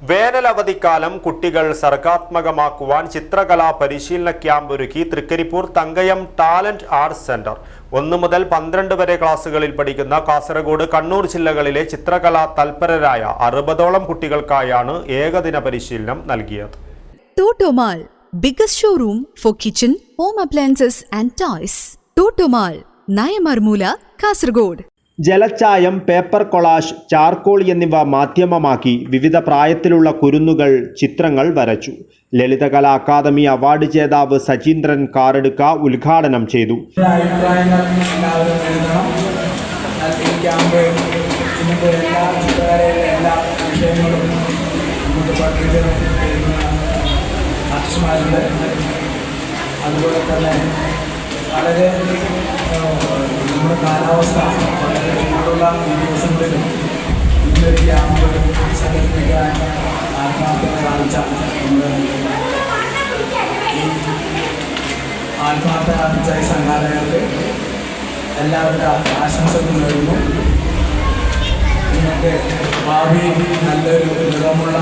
വേനലവധിക്കാലം കുട്ടികൾ സർഗാത്മകമാക്കുവാൻ ചിത്രകലാ പരിശീലന ക്യാമ്പ് ഒരുക്കി Thrikaripur Thankayam talent arts centre ഒന്ന് മുതൽ പന്ത്രണ്ട് വരെ ക്ലാസ്സുകളിൽ പഠിക്കുന്ന കാസർഗോഡ് കണ്ണൂർ ജില്ലകളിലെ ചിത്രകലാ തൽപരരായ അറുപതോളം കുട്ടികൾക്കായാണ് ഏകദിന പരിശീലനം നൽകിയത് Toto Mall biggest showroom for kitchen home appliances and toys. Toto Mall Nayamarmoola Kasargod. ജലച്ചായം പേപ്പർ കൊളാഷ് ചാർക്കോൾ എന്നിവ മാധ്യമമാക്കി വിവിധ പ്രായത്തിലുള്ള കുരുന്നുകൾ ചിത്രങ്ങൾ വരച്ചു. ലളിതകലാ അക്കാദമി അവാർഡ് ജേതാവ് സജീന്ദ്രൻ കാറെടുക്ക ഉദ്ഘാടനം ചെയ്തു. അതുപോലെ തന്നെ വളരെ നമ്മുടെ കാലാവസ്ഥ ചൂടുള്ള ഈ ദിവസങ്ങളിലും ഇന്നൊരു ക്യാമ്പുകളും സംഘടിപ്പിക്കാൻ ആത്മാർത്ഥത കാണിച്ച ആത്മാർത്ഥ കാണിച്ച ഈ സംഘാടകർക്ക് എല്ലാവരുടെ ആശംസകൾ നേരുന്നു. നിങ്ങൾക്ക് ഭാവിയിൽ നല്ലൊരു നിറമുള്ള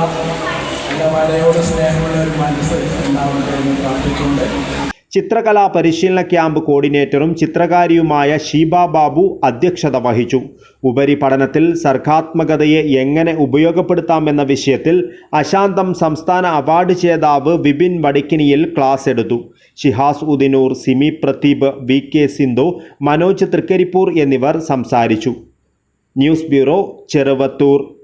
നല്ല വരയോട് സ്നേഹമുള്ള ഒരു മനസ്സ് ഉണ്ടാവട്ടെ എന്ന് പ്രാർത്ഥിച്ചുകൊണ്ട് ചിത്രകലാ പരിശീലന ക്യാമ്പ് കോർഡിനേറ്ററും ചിത്രകാരിയുമായ ഷീബ ബാബു അധ്യക്ഷത വഹിച്ചു. ഉപരിപഠനത്തിൽ സർഗാത്മകതയെ എങ്ങനെ ഉപയോഗപ്പെടുത്താമെന്ന വിഷയത്തിൽ അശാന്തം സംസ്ഥാന അവാർഡ് ജേതാവ് വിപിൻ വടിക്കിനിയിൽ ക്ലാസ് എടുത്തു. ഷിഹാസ് ഉദിനൂർ സിമി പ്രതീപ് വി കെ സിന്ധു മനോജ് തൃക്കരിപ്പൂർ എന്നിവർ സംസാരിച്ചു. News bureau Cheruvathur.